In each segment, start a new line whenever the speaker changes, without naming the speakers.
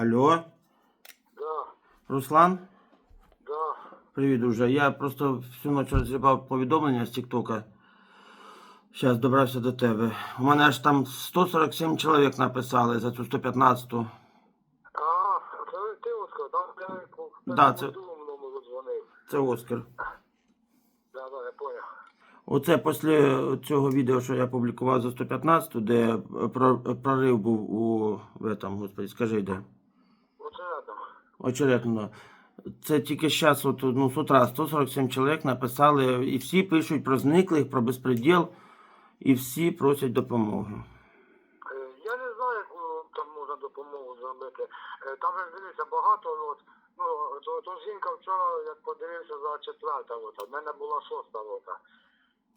Алло,
Да,
Руслан?
да.
Привіт, друже. Я просто всю ніч розгрібав повідомлення з Тіктока. Зараз добрався до тебе. У мене аж там 147 чоловік написали за цю 115-ту.
А, це ти Оскар, да? Я
Да, це-
номеру дзвонив.
Це Оскар.
Да, да, я понял.
Оце після цього відео, що я публікував за 115-ту, де про- прорив був у в этом, господи, скажи де. Очередно. Це тільки зараз, от, ну, з утра 147 чоловік написали, і всі пишуть про зниклих, про безпреділ, і всі просять допомоги.
Е, Я не знаю, яку там можна допомогу зробити. Е, Там же дивіться багато, от, ну, то, то жінка вчора, як подивився за четверта рота, в мене була шоста рота.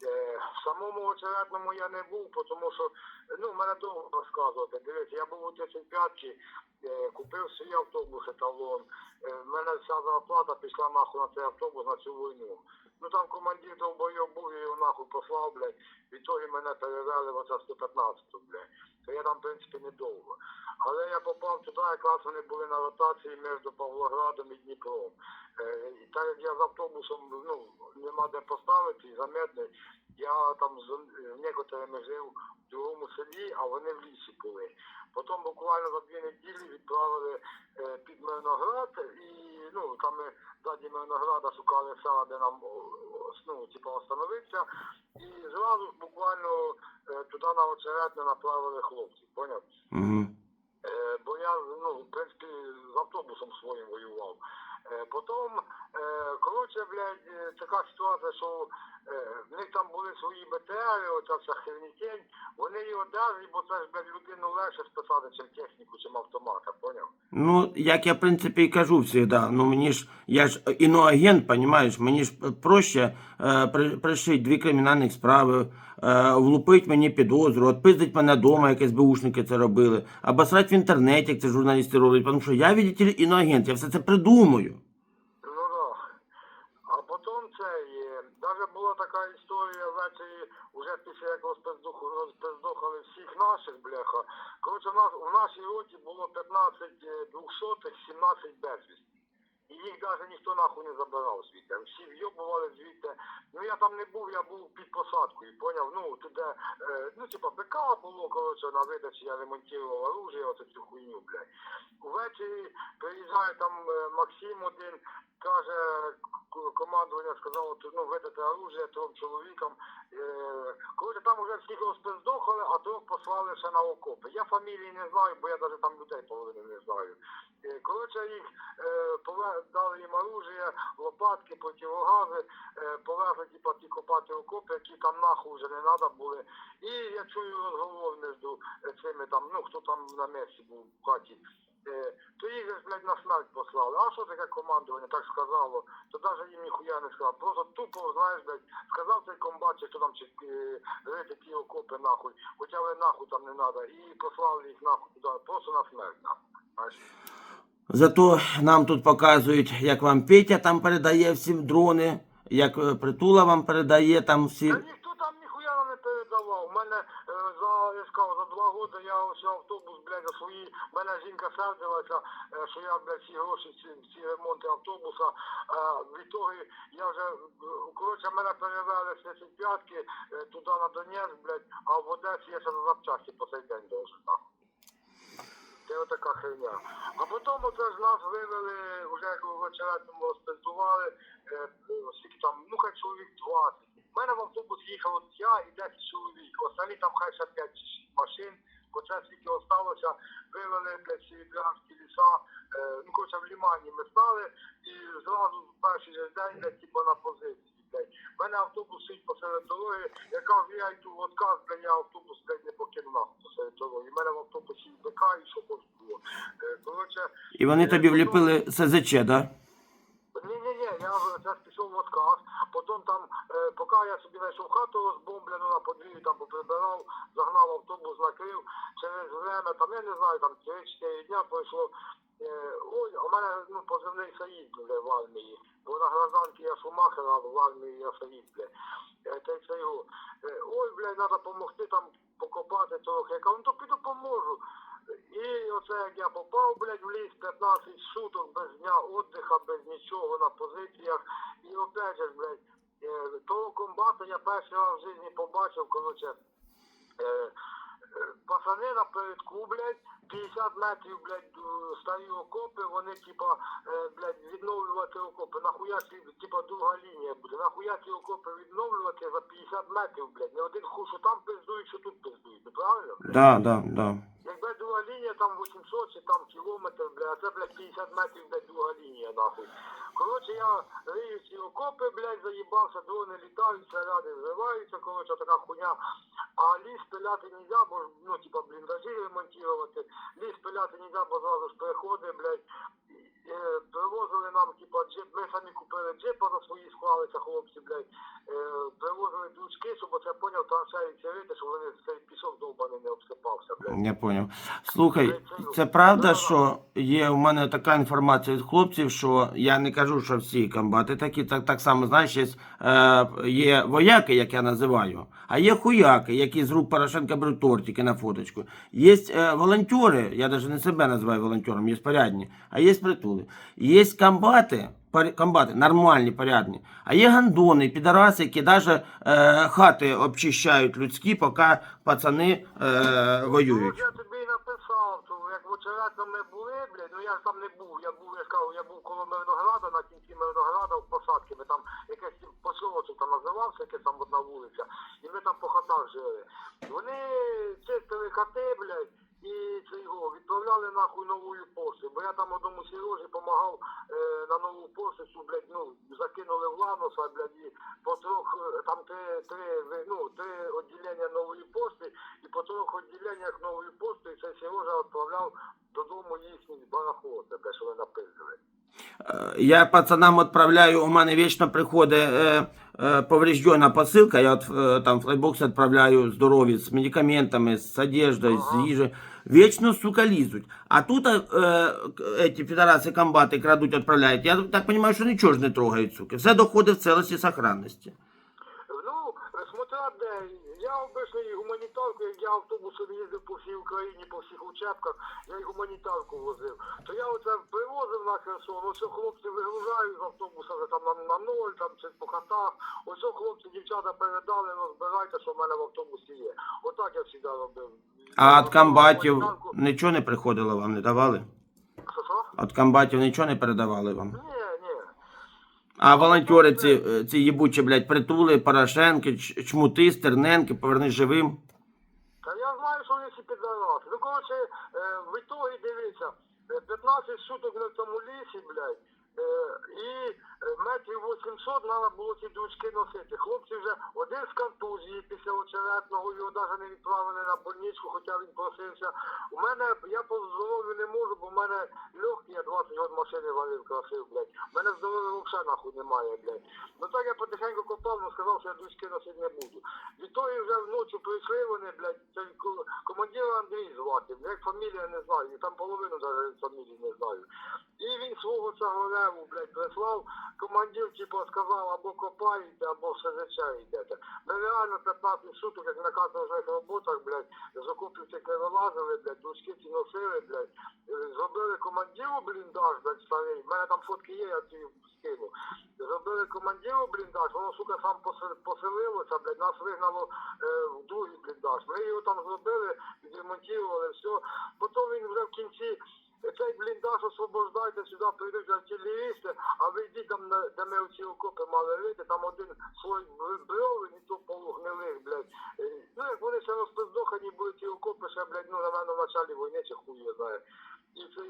Е, В самому очередному я не був, тому що ну, мене довго розказувати. Дивіться, я був у 35-ті, е, купив свій автобус еталон. Е, мене вся зарплата пішла нахуй на цей автобус на цю війну. Ну там командир довбойов був, я його нахуй послав, блядь. Відтоді мене перевели в оце 115-ту, блядь. То я там, в принципі, недовго. Але я попав туди, якраз вони були на ротації між Павлоградом і Дніпром. Е, і так як я з автобусом ну, нема де поставити, і заметний, я там з з некоторими жив в другому селі, а вони в лісі були. Потім буквально за дві неділі відправили е, під Мирноград, і ну там ми ззаді Мирнограда шукали села, де нам ну, типу, остановитися. І зразу буквально е, туди на очередне направили хлопців, поняв?
Угу.
Бо я, ну, в принципі, з автобусом своїм воював. Е, потім, коротше, блядь, така ситуація, що в них там були свої БТРи, оця вся хернітень, вони його держать, бо це ж, блядь, людину легше списати, чим техніку, чим автомата, поняв?
Ну, як я, в принципі, і кажу завжди, ну мені ж, я ж іноагент, понімаєш, мені ж проще е, при, пришити дві кримінальних справи, е, влупить мені підозру, відпиздить мене вдома, як СБУшники це робили, або срать в інтернеті, як це журналісти роблять, тому що я, видите, іноагент, я все це придумаю.
Ну да. А потім це. Навіть була така історія знаєте, вже після як розпиздухали всіх наших, бляха. Коротше, в нас у нашій роті було 15 е, двохсотих, 17 безвісті. І їх навіть ніхто нахуй не забирав звідти. Всі вйобували звідти. Ну я там не був, я був під посадкою, поняв? Ну, туди, е, ну, типа, БК було, коротше, на видачі я ремонтував оружие, оце цю хуйню, блядь. Увечері приїжджає там е, Максим один, каже, командування сказало, ну, видати оружие трьом чоловікам. Е, коротше, там вже всіх розпиздохали, а трьох послали ще на окопи. Я фамілії не знаю, бо я навіть там людей половини не знаю. Е, Коротше, їх е, дали їм оружие, лопатки, противогази, е, повезли типа ті копати окопи, які там нахуй вже не треба були. І я чую розговор між е, цими там, ну хто там на місці був в хаті. Е, то їх блядь, на смерть послали. А що таке командування так сказало? То навіть їм ніхуя не сказав. Просто тупо, знаєш, блядь, сказав цей комбат, хто там чи рити ті окопи нахуй, хоча ви нахуй там не треба. І послали їх нахуй туди, просто на смерть нахуй.
Зато нам тут показують, як вам Петя там передає всім дрони, як е, Притула вам передає там всі.
Ніхто там ніхуя не передавав. У мене е, за, я кажу, за два роки я ось автобус, блядь, за свої, мене жінка сердилася, е, що я, блядь, всі гроші, всі, всі ремонти автобуса. Від того я вже, коротше, мене перевели з 35-ки е, туди на Донецьк, блядь, а в Одесі я ще за запчасті по цей день нахуй. Це отака херня. А потім оце ж нас вивели, вже як вечеретному розпиздували, е, скільки там, ну хай чоловік 20. У мене в автобус їхав от я і 10 чоловік. Останні там хай ще 5 чи 6 машин. Оце скільки осталося, вивели блядь, ці ліса. Е, ну, коротше, в Лімані ми стали і зразу в перший же день, блядь, типу, на позиції. Блядь. У мене автобус стоїть посеред дороги. Я кажу, я йду в отказ, блядь, я автобус блядь, не покину нахуй посеред дороги. У мене в автобусі і БК, і що хоч було. Е, коротше,
І вони тобі вліпили СЗЧ, да?
ні, ні, ні, я зараз пішов в отказ, потім там, е, поки я собі знайшов хату розбомблену на подвір'ї, там поприбирав, загнав автобус, накрив, через время, там, я не знаю, там 3-4 дня пройшло. Е, ой, у мене ну, позивний Саїд бля, в армії. Бо на гражданці я Шумахер, а в армії я Саїд, бля. Е, це його. Е, ой, блядь, треба допомогти там покопати трохи. Я кажу, ну то піду поможу. І оце як я попав, блядь, в ліс 15 суток без дня отдиха, без нічого на позиціях. І опять же, блядь, того комбата я перший раз в житті побачив, коротше, пацани напередку, блядь, 50 метрів, блядь, старі окопи, вони, типа, е, блядь, відновлювати окопи. Нахуя типа, друга лінія буде. Нахуя ці окопи відновлювати за 50 метрів, блядь. Не один хуй, що там пиздують, що тут пиздують.
неправильно. Так, так.
Якби друга лінія там 800 чи там кілометр, бля, а це, блядь, 50 метрів, блядь, друга лінія, нахуй. Коротше, я рию ці окопи, блядь, заїбався, дрони літають, снаряди взриваються, коротше, така хуйня. А ліс пиляти нельзя, бо ну, типа, бліндажі ремонтувати. Ліс пиляти нельзя, бо зразу ж переходи, блядь. Е, Привозили нам, типа, джип, ми самі купили джипа за свої склалися, хлопці, блядь. Е, привозили дучки, щоб оце поняв, траншеї цілити, щоб вони цей пісок довбаний не обсипався, блядь.
Я поняв. Слухай, це правда, що є у мене така інформація від хлопців, що я не кажу, що всі комбати такі, так, так само, знаєш, є, е, є вояки, як я називаю, а є хуяки, які з рук Порошенка беруть тортики на фоточку. Є волонтери, я навіть не себе називаю волонтером, є порядні, а є притули. Є комбати, комбати нормальні, порядні, а є гандони, підараси, які навіть е, хати обчищають людські, поки пацани е,
Ну,
воюють.
я тобі написав, то як в очеретно ми були, блядь, ну я ж там не був, я був, я кажу, я був коло Мирнограда, на кінці Мирнограда в посадці, ми там якесь посілочок там називався, яке там одна вулиця, і ми там по хатах жили. Вони чистили хати, блядь, і це його відправляли нахуй новою поштою, бо я там одному Сережі допомагав е, на нову пошту, блядь, ну, закинули в Ланоса, блядь, і по трьох, е, там три, три, ну, три відділення нової пошти, і по трьох відділеннях нової пошти цей Сережа відправляв додому їхній барахло, те, що вони напиздили.
Е, Я пацанам відправляю, у мене вічно приходить е, повреждена посилка, я от, е, там флайбокс відправляю здоровье з медикаментами, з одеждой, з
с
їжею. Вечно, сука, лізуть. А тут э, эти федерации комбати крадуть, отправляють. Я так понимаю, що нічого ж не трогають, суки. Все доходить в целості сохранності.
Я обично і гуманітарку, як я автобусом їздив по всій Україні, по всіх учебках, я і гуманітарку возив. То я оце привозив на Херсон, ось хлопці вигружають з автобуса вже там на, на ноль, там чи по хатах. Ось хлопці, дівчата передали, розбирайте, що в мене в автобусі є. Отак я завжди робив.
А від комбатів нічого не приходило вам, не давали?
Що, що?
Від комбатів нічого не передавали вам?
Ні.
А волонтери ці, е, ці їбучі, блядь, притули, Порошенки, чмути, Стерненки, поверни живим.
Та я знаю, що вони всі підараси. Ну, коротше, е, в ітогі дивіться, е, 15 суток на тому лісі, блядь, е, і е, метрів 800 треба було ці дучки носити. Хлопці вже один з контузії після очеретного, його навіть не відправили на больничку, хоча він просився. У мене, я по здоров'ю не можу, бо в мене легкі, я 20 років машини валив, красив, блядь. У мене здоров'я взагалі нахуй немає, блядь. Ну так я потихеньку копав, ну сказав, що я дучки носити не буду. Відтоді вже вночі прийшли вони, блядь, ко- командир Андрій звати, як фамілія не знаю, там половину навіть фамілії не знаю. І він свого цього блядь, прислав. Командир, типу, сказав, або копаєте, або в СЗЧ йдете. Ми реально 15 суток, як на каторжних роботах, блядь, з окопів цих не вилазили, блядь, дужки носили, блядь. Зробили командиру бліндаж, блядь, старий. У мене там фотки є, я тобі скину. Зробили командиру бліндаж, воно, сука, сам посе- поселилося, блядь, нас вигнало е, в другий бліндаж. Ми його там зробили, відремонтували, все. Потім він вже в кінці цей бліндаж освобождайте, сюди прийдуть артилерісти, а ви йдіть там, на- де ми оці окопи мали рити, там один слой бровин і то полугнилих, блядь. Е, Ну, як вони ще розпиздохані були ці окопи, ще, блядь, ну, напевно, в началі війни чи хуй я знає. Це.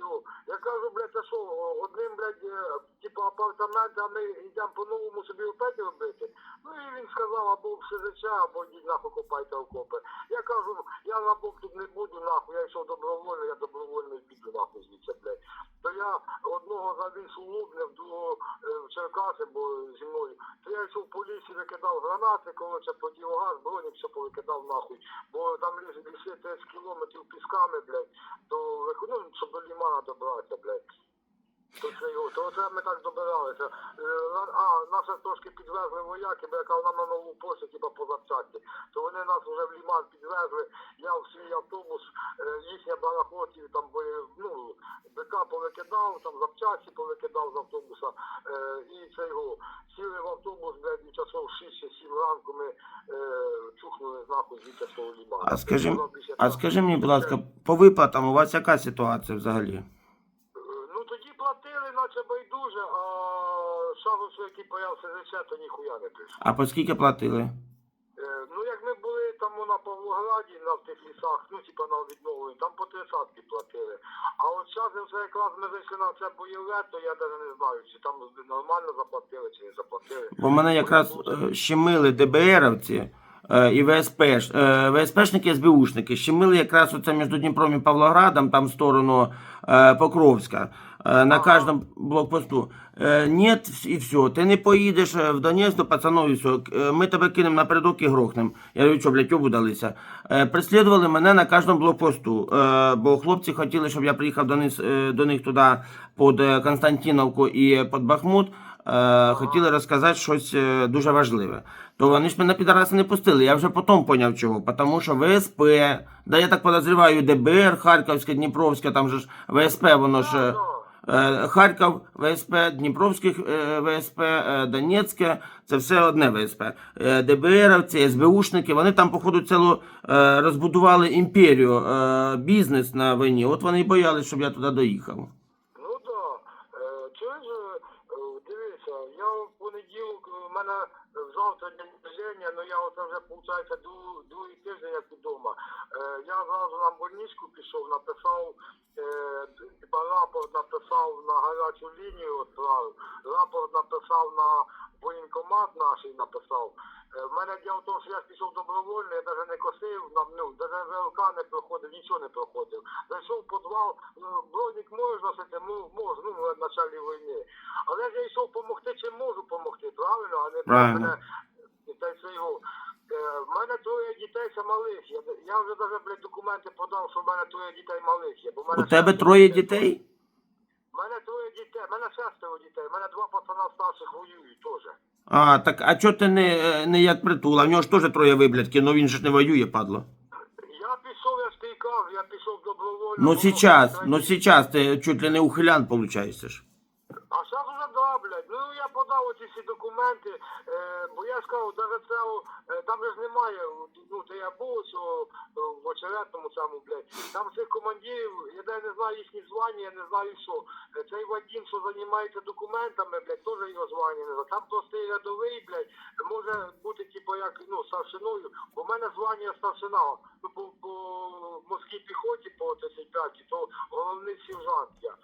Я кажу, блядь, це що, одним, блядь, е, типу апартаменти, а ми йдемо по-новому собі опять робити. Ну і він сказав, або в СЗЧ, або йдіть нахуй копайте окопи. Я кажу, я рабом тут не буду, нахуй, я йшов добровольно, я добровольно піду нахуй звідси, блядь. То я одного завіз у Лубне, другого е, в Черкаси, бо зі мною. То я йшов по лісі, викидав гранати, коротше, противогаз, бронік, все повикидав нахуй. Бо там ліс ліси 30 кілометрів пісками, блядь, то ну, щоб до лімана добратися, блядь. То це, його- то це ми так добиралися. Е, А, нас трошки підвезли вояки, бо яка нам на нову пошту, типа по запчасті. То вони нас вже в ліман підвезли, я в свій автобус, е, їхня барахлотів там бо- ну, БК повикидав, там запчасті повикидав з автобуса. Е, і це його сіли в автобус, блядь, і часов 6 чи 7 ранку ми е, чухнули нахуй звідти з того лімана.
А скажи, а скажи мені, будь ласка, по виплатам у вас яка ситуація взагалі?
Е, Ну тоді платили, наче байдуже, а сразу, який появився ЗЧ, то ніхуя не прийшло.
А по скільки платили?
Е, Ну як ми були там на Павлограді, на тих лісах, ну типа на відновленні, там по тридцятки платили. А от зараз вже якраз ми зайшли на це бойове, то я навіть не знаю, чи там нормально заплатили, чи не заплатили.
Бо мене якраз е, щемили ДБРовці е, і ВСП, ВСПшники, СБУшники. Щемили якраз оце між Дніпром і Павлоградом, там в сторону Покровська, на кожному блокпосту. Е, Нет, і все, ти не поїдеш е, в Донецьк до пацанов і все. Е, Ми тебе кинемо напередок і грохнемо. Я говорю, що, блядь, обудалися. Е, Преслідували мене на кожному блокпосту, е, бо хлопці хотіли, щоб я приїхав до них, е, до них туди під е, Константиновку і під Бахмут. Е, хотіли розказати щось е, дуже важливе. То вони ж мене підараси не пустили. Я вже потім поняв чого. Тому що ВСП, да я так подозріваю, ДБР, Харківське, Дніпровське, там же ж ВСП, воно ж. Е, Харків, ВСП, Дніпровських е, ВСП, е, Донецьке, це все одне ВСП. ДБРовці, СБУшники, вони там, походу, цілу розбудували імперію, бізнес на війні. От вони і боялись, щоб я туди доїхав.
Ну так. Чуєш, дивися, я в понеділок, в мене завтра рождення, ну я оце вже, виходить, друг- другий тиждень як вдома. Е, я зразу на больничку пішов, написав, е, рапорт написав на гарячу лінію, відправив, рапорт написав на воєнкомат наш написав. Е, В мене діло в тому, що я пішов добровольно, я навіть не косив, нам, ну, навіть ВЛК не проходив, нічого не проходив. Зайшов в підвал, ну, бронік можеш носити, ну, можу, ну, в началі війни. Але ж я йшов допомогти, чим можу допомогти, правильно? А не
Правильно.
мене, та й. Е, В мене троє дітей це малих. Я, я вже навіть, блядь, документи подав, що в мене троє дітей малих є. Бо в мене
У тебе троє дітей?
У мене троє дітей, в мене шестеро дітей, в мене два пацана старших воюють теж.
А, так а чого ти не, е, не як притула? В нього ж теж троє виблядки, ну він же ж не воює, падло.
Я пішов, я ж ти кажу, я пішов добровольно.
Ну
воно
сейчас,
все
ну сейчас ти чуть ли не ухилян получаєшся ж.
А зараз уже да, блядь. Ну оці всі документи, е, бо я кажу, навіть це, е, там же ж немає, ну то я був, е, в очеретному цьому, блядь. Там цих командирів, я не знаю їхні звання, я не знаю що. Е, Цей Вадим, що займається документами, блядь, теж його звання не знаю. Там простий рядовий, блядь, може бути, типу, як, ну, старшиною, бо в мене звання старшина, ну, по, по морській піхоті, по 35, то головний сержант я.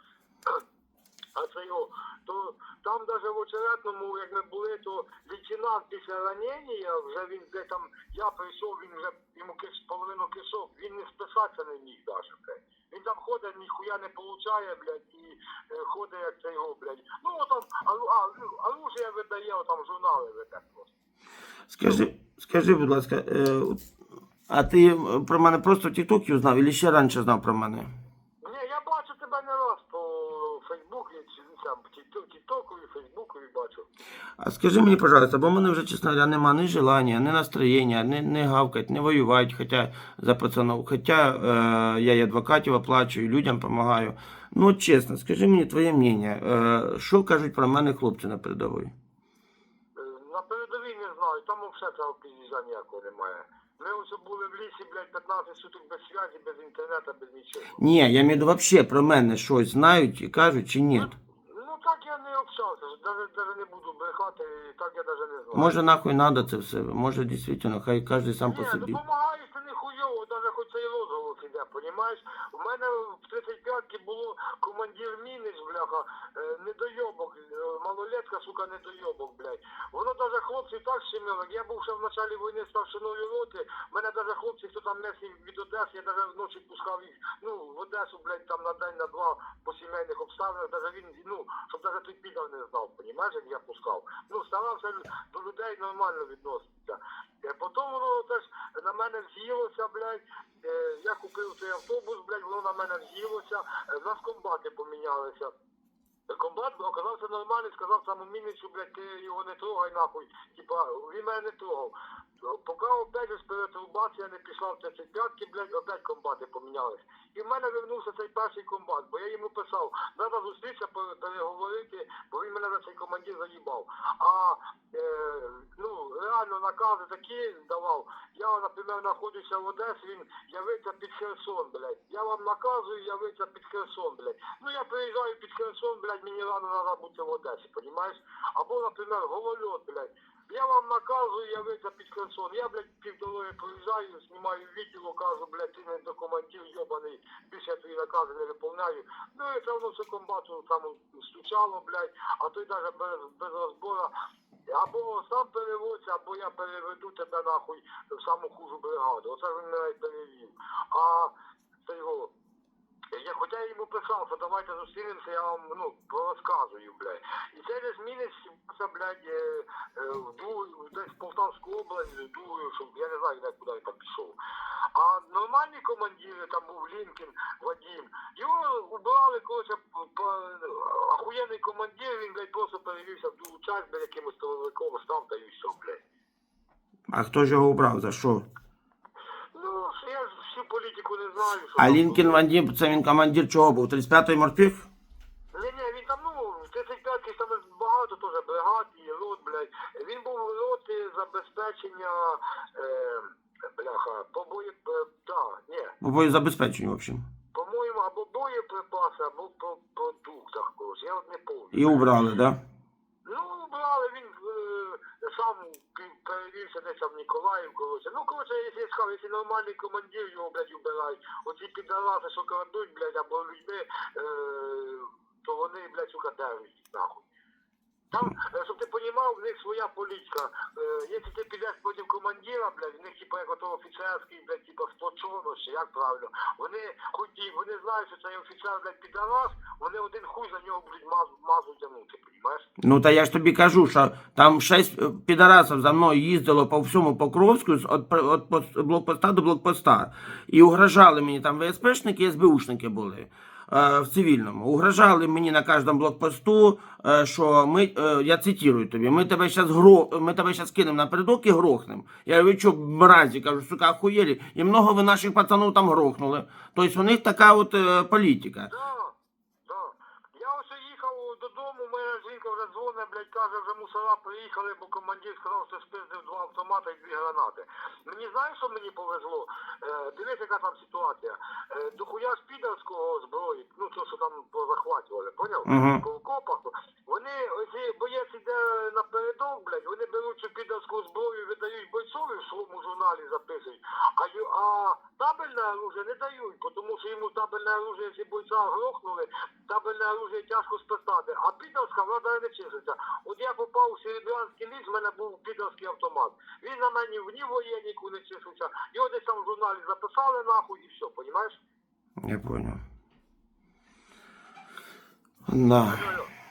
А це його, то там навіть в очеретному, як ми були, то лейтенант після ранення, вже він де там, я прийшов, він вже йому киш, половину кишок, він не списатися не міг блядь. Він там ходить, ніхуя не получає, блядь, і е, ходить як це його, блядь. Ну, там, а, а, оружие видає, там журнали веде просто.
Скажи, скажи, будь ласка, е, а ти е, про мене просто в Тіктокі узнав, або ще раніше знав про мене?
Ні, я бачу тебе не раз по Фейсбуку, чи там, Тік- Тіктоку і бачу.
А скажи мені, пожалуйста, бо в мене вже, чесно говоря, нема ні желання, ні настроєння, ні, не гавкать, не воювати, хоча за пацанов. Хоча е, я і адвокатів оплачую, людям допомагаю. Ну, от чесно, скажи мені твоє мнення, е, що кажуть про мене хлопці на передовій?
Е, На передовій не знаю, там взагалі цього піздіжа ніякого немає. Ми ось були в лісі, блядь, 15 суток без зв'язі, без інтернету, без нічого.
Ні, я маю взагалі про мене щось знають і кажуть чи ні.
Так я не общався, навіть, навіть не буду брехати, і так я навіть не знаю.
Може нахуй надо це все, може дійсно, хай кожен сам по
Ні,
собі.
допомагаєш ти не хуйово, навіть хоч цей розголос іде, понімаєш? У мене в 35-ки було командир міниш, бляха, е, недойобок, е, малолетка, сука, недойобок, блядь. Воно навіть хлопці так щемило, як я був ще в началі війни старшиною роти, мене навіть хлопці, хто там місні від Одеси, я навіть вночі пускав їх, ну, в Одесу, блядь, там на день, на два по сімейних обставинах, навіть він, ну, щоб навіть той підав не знав, понімаєш, як я пускав. Ну, старався до людей нормально відноситися. Е, Потім воно теж на мене з'їлося, блядь. Е, Я купив цей автобус, блядь, воно на мене з'їлося. Е, нас комбати помінялися. Комбат оказався нормальний, сказав саму Мінічу, блядь, ти його не трогай нахуй. Типа, він мене не трогав. Поки опять же перетрубація не пішла в 35-ки, блядь, опять комбати помінялись. І в мене вернувся цей перший комбат, бо я йому писав, треба зустрітися, переговорити, бо він мене за цей командир заїбав. А е, ну, реально накази такі давав. Я, наприклад, знаходжуся в Одесі, він явиться під Херсон, блядь. Я вам наказую явитися під Херсон, блядь. Ну я приїжджаю під Херсон, блядь, мені рано треба бути в Одесі, понімаєш? Або, наприклад, голольот, блядь. Я вам наказую явитися під Херсон. Я, блядь, півдороги проїжджаю, знімаю відео, кажу, блядь, ти не до документів, йобаний, більше я твої накази не виконаю. Ну і це воно все комбату там стучало, блядь, а той навіть без, без розбору або сам переводься, або я переведу тебе нахуй в саму хужу бригаду. Оце він мене перевів. А це його. Я хоча я йому писав, що давайте зустрінемося, я вам ну, розказую, блядь. І через місяць, це, блядь, е, е, в другу, десь в Полтавську область, другу, щоб я не знаю, куди він там пішов. А нормальні командири, там був Лінкін, Вадим, його убрали, по- охуєнний командир, він, блядь, просто перевівся в другу часть, блядь, якимось тиловиком став, та і все, блядь.
А хто ж його обрав? За що?
Ну, я ж всю політику не знаю. Що
А
там
Лінкін. Ван це він командир чого був? 35-й морпіг?
Ні, ні, він там, ну, 35 й там багато теж бригад і рот, блядь. Він був в роті забезпечення, е, бляха, по бої, е, да, ні,
По боєзабезпеченню, в общем.
по-моєму, або боєприпаси, або по продуктах, коротше, я от не пам'ятаю.
І убрали, да?
Ну, брали, він е, сам перевівся десь там Ніколаїв, коротше. Ну, коротше, якщо я сказав, якщо нормальний командир його, блядь, убирають, оці підараси, що крадуть, блядь, або людьми, е, то вони, блядь, сука, держать нахуй. Там, е, щоб ти понімав, в них своя політика. Якщо ти підеш проти командира, блядь, в них типа як ото офіцерський, блядь, типа сплочено, чи як правильно. Вони хоч і вони знають, що цей офіцер, блядь, підарас, вони один хуй за нього будуть мазу, мазу тягнути, понімаєш?
Ну та я ж тобі кажу, що там шесть е, підарасів за мною їздило по всьому Покровську від, від блокпоста до блокпоста. І угрожали мені там ВСПшники і СБУшники були. Е, В цивільному угрожали мені на кожному блокпосту, е, що ми, е, я цитую тобі, ми тебе зараз гро, ми тебе зараз кинемо напередок і грохнемо. Я говорю, що мразі, кажу, сука, охуєлі, і много ви наших пацанів там грохнули. Тобто у них така от політика.
Да, да. Я ось їхав додому, моя жінка блядь, каже, вже мусора приїхали, бо командир сказав, що спиздив два автомати і дві гранати. Мені знаєш, що мені повезло? Е, дивись, яка там ситуація. Е, дохуя з підарського зброї, ну то, що там позахватували, поняв?
Мгм.
По окопах. Вони, ось і боєць іде напередок, блядь, вони беруть цю підарську зброю, видають бойцові в своєму журналі записують, а, а табельне оружие не дають, тому що йому табельне оружие, якщо бойця грохнули, табельне оружие тяжко списати, а підарська влада не числиться. От я попав у Серебрянський ліс, в мене був підарський автомат. Він на мені в ні воєнніку не числиться. Його десь там в журналі записали нахуй і все, понімаєш?
Я понял. Да.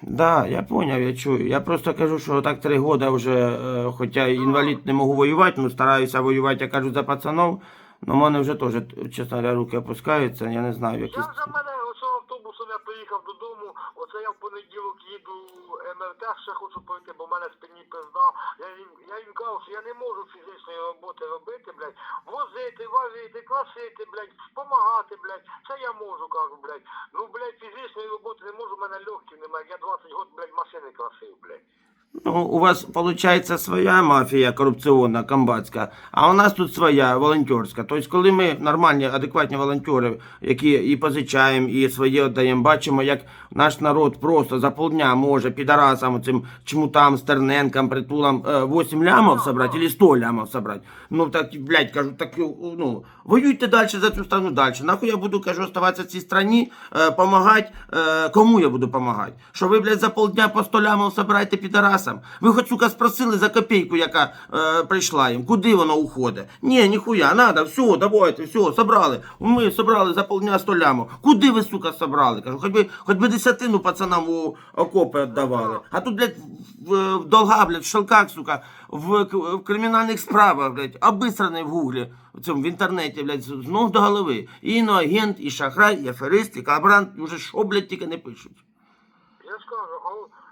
Да, я понял, я чую. Я просто кажу, що так три года вже, е, хоча інвалід не можу воювати, ну стараюся воювати, я кажу, за пацанов. Ну, в мене вже теж, чесно говоря, руки опускаються, я не знаю,
Я
якісь.
вже в мене оцього автобусом я приїхав додому, оце я в понеділок їду МРТ, ще хочу пройти, бо в мене спині пизда. Я їм, я їм кажу, що я не можу фізичної роботи робити, блядь. Возити, варити, класити, блядь, допомагати, блядь. Це я можу, кажу, блядь. Ну, блядь, фізичної роботи не можу, в мене легків немає. Я 20 років, блядь, машини класив, блядь.
Ну, у вас, виходить, своя мафія корупційна, комбатська, а у нас тут своя волонтерська. Тобто, коли ми нормальні, адекватні волонтери, які і позичаємо, і своє віддаємо, бачимо, як наш народ просто за полдня може підарасам, цим чмутам, стерненкам, притулам е, 8 лямов собрати, або 100 лямов собрати. Ну, так, блядь, кажу, так, ну, воюйте далі за цю страну далі. Нахуй я буду, кажу, оставатися в цій страні, е, помагати, е, кому я буду помагати? Що ви, блядь, за полдня по 100 лямов собираєте підарасам? Ви хоч, сука, спросили за копійку, яка е, прийшла їм, куди воно уходить? Ні, ніхуя, надо, все, давайте, все, собрали. Ми собрали за полдня 100 лямов. Куди ви, сука, собрали? Кажу, хоч би, хоч би десятину пацанам у окопи віддавали. А тут, блядь, в, в долга, блядь, в шелках, сука, в, в кримінальних справах, блядь, обисраний в гуглі, в цьому, в інтернеті, блядь, з ног до голови. І іноагент, і шахрай, і аферист, і колаборант, уже що, блядь, тільки не пишуть.
Я ж кажу, а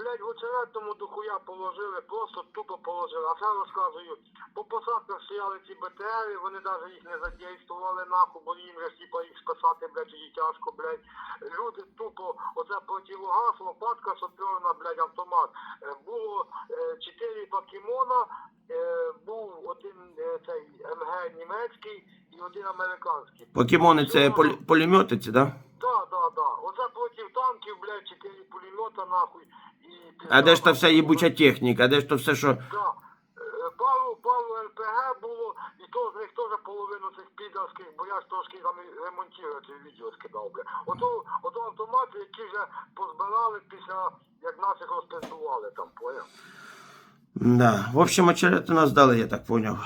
блядь, в очеретному дохуя положили, просто тупо положили. А це розказую, по посадках стояли ці БТРи, вони навіть їх не задействували нахуй, бо їм же типа їх спасати, блядь, тоді тяжко, блядь. Люди тупо, оце противогаз, лопатка саперна, блядь, автомат. Е, Було е, чотири покемона, е, був один цей МГ німецький і один американський.
Покемони це полі- ці, да?
Да, да, да. Оце проти танків, блядь, чотири пулемета, нахуй. І
А де ж та вся їбуча техніка, де ж то все, що.
Да. Е, Пару, пару РПГ було, і то з них теж половину цих підарських, бо я ж трошки там і ремонтувати відео скидав, бля. Ото, ото автомати, які вже позбирали після, як наших розпиздували там, поняв?
Да. В общем, очерети нас дали, я так поняв.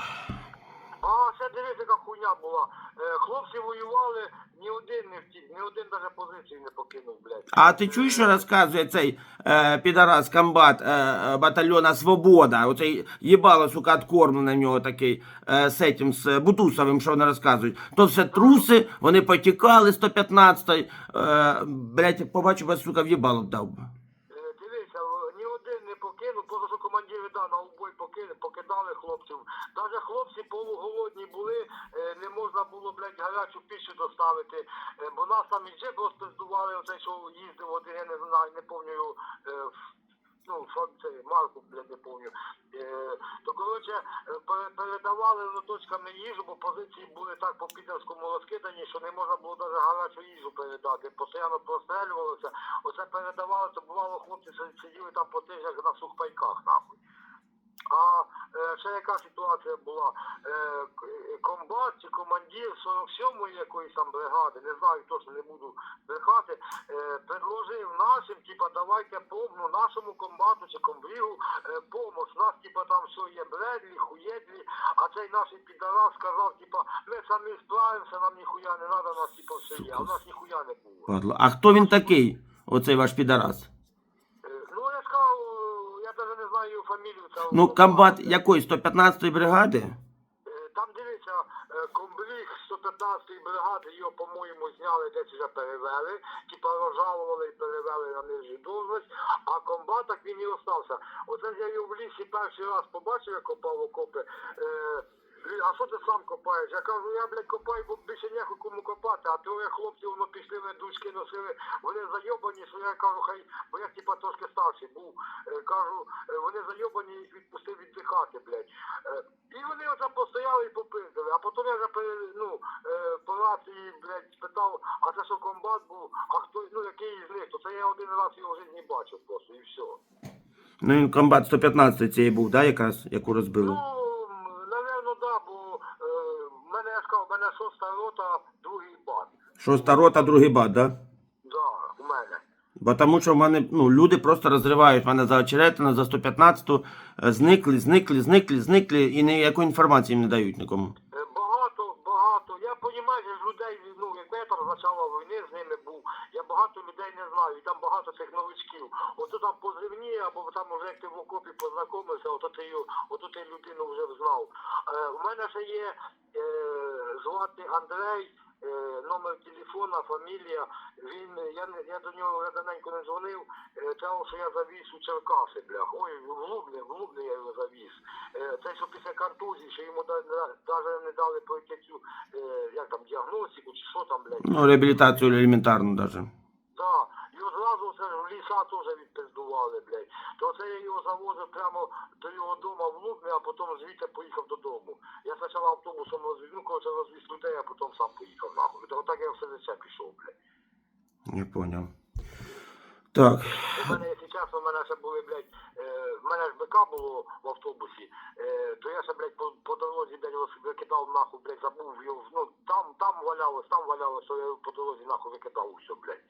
А ще дивись, яка хуйня була. Е, хлопці воювали, ні один не втік, ні один навіть позицію не покинув, блядь.
А ти чуєш, що розказує цей е, підарас комбат е, е, батальйона Свобода? Оцей їбало, сука, откормлений на нього такий е, з этим, з Бутусовим, що вони розказують. То все труси, вони потікали 115-й. Е, блять, побачив сука, в'їбало дав. би.
Е, Дивися, в- ні один не покинув, просто що командири да, на убой покинули, покидали хлопців. Навіть хлопці полуголодні були, е, не можна було, блядь, гарячу піщу доставити. Е, Бо нас там і джип розпиздували, оцей, що їздив один, я не знаю, не пам'ятаю, е, ну, що це, марку, блядь, не. Е, То, коротше, пере- передавали точками їжу, бо позиції були так по підерському розкидані, що не можна було навіть гарячу їжу передати. Постійно прострелювалося. Оце передавали, то бувало хлопці сиділи там по тижнях на сухпайках, нахуй. А е, ще яка ситуація була? Е, е, комбат чи командир 47-ї якоїсь там бригади, не знаю, точно не буду брехати, предложив нашим, типа, давайте помну нашому комбату чи комбрігу помощь. У нас, типа, там все є бредлі, хуєдлі, а цей наш підарас сказав, типа, ми самі справимося, нам ніхуя не треба, нас типа все є, а у нас ніхуя не було.
А хто він такий? Оцей ваш підарас?
Е, Ну, я сказав, е, я навіть не знаю його фамілію. Це
Ну, комбат якої? 115-ї бригади?
Е, Там дивіться, е, комбриг 115-ї бригади, його, по-моєму, зняли, десь вже перевели, типа розжалували і перевели на нижню должність, а комбат він і остався. Оце я його в лісі перший раз побачив, як копав окопи. Е, він, а що ти сам копаєш? Я кажу, я, блядь, копаю, бо більше ніяку кому копати, а троє хлопців воно пішли, вони дучки носили, вони зайобані, що я кажу, хай, бо я типа трошки старший був. Е, кажу, е, вони зайобані, їх відпустив віддихати, блядь. Е, і вони оце постояли і попиздили, а потім я вже ну, е, по рації, блядь, спитав, а це що комбат був, а хто, ну який із них, то це я один раз його в житті бачив просто, і все.
Ну, він комбат 115 цієї був, да, якраз, яку розбили?
Ну, бо е, в мене, я сказав, в мене шоста рота, другий бат.
Шоста рота, другий бат, да?
Да, у мене.
Бо тому що в мене ну, люди просто розривають в мене за очеретину, за 115-ту, е, зникли, зникли, зникли, зникли і ніякої інформації їм не дають нікому.
Е, Багато, багато. Я розумію, що людей, ну, якби я там з початку війни з ними був, я багато людей не знаю, і там багато цих новичків. Ото там позивні, або там вже як ти в окопі познайомився, ото ти, ото ти людину вже знав. Е, у мене ще є е, звати Андрей, номер телефона, фамілія. Він, я, не- я до нього вже давненько не дзвонив, е, того, що я завіз у Черкаси, блях. Ой, в Лубне, в Лубне я його завіз. Е, Це що після картузії, що йому навіть не дали пройти цю, е, як там, діагностику чи що там, блядь.
Ну, реабілітацію елементарну навіть.
Да. І одразу це в ліса теж відпиздували, блядь. То це я його завозив прямо до його дому в Лубне, а потім звідти поїхав додому. Я спочатку автобусом розвіз, ну, коротше, розвіз людей, а потім сам поїхав нахуй. То так я все життя пішов, блядь.
Я понял. Так.
У мене, якщо чесно, в мене ще були, блядь, е, в мене ж БК було в автобусі, е, то я ще, блядь, по, по дорозі, блядь, його викидав нахуй, блядь, забув його, ну, там, там валялось, там валялось, то я його по дорозі нахуй викидав все, блядь.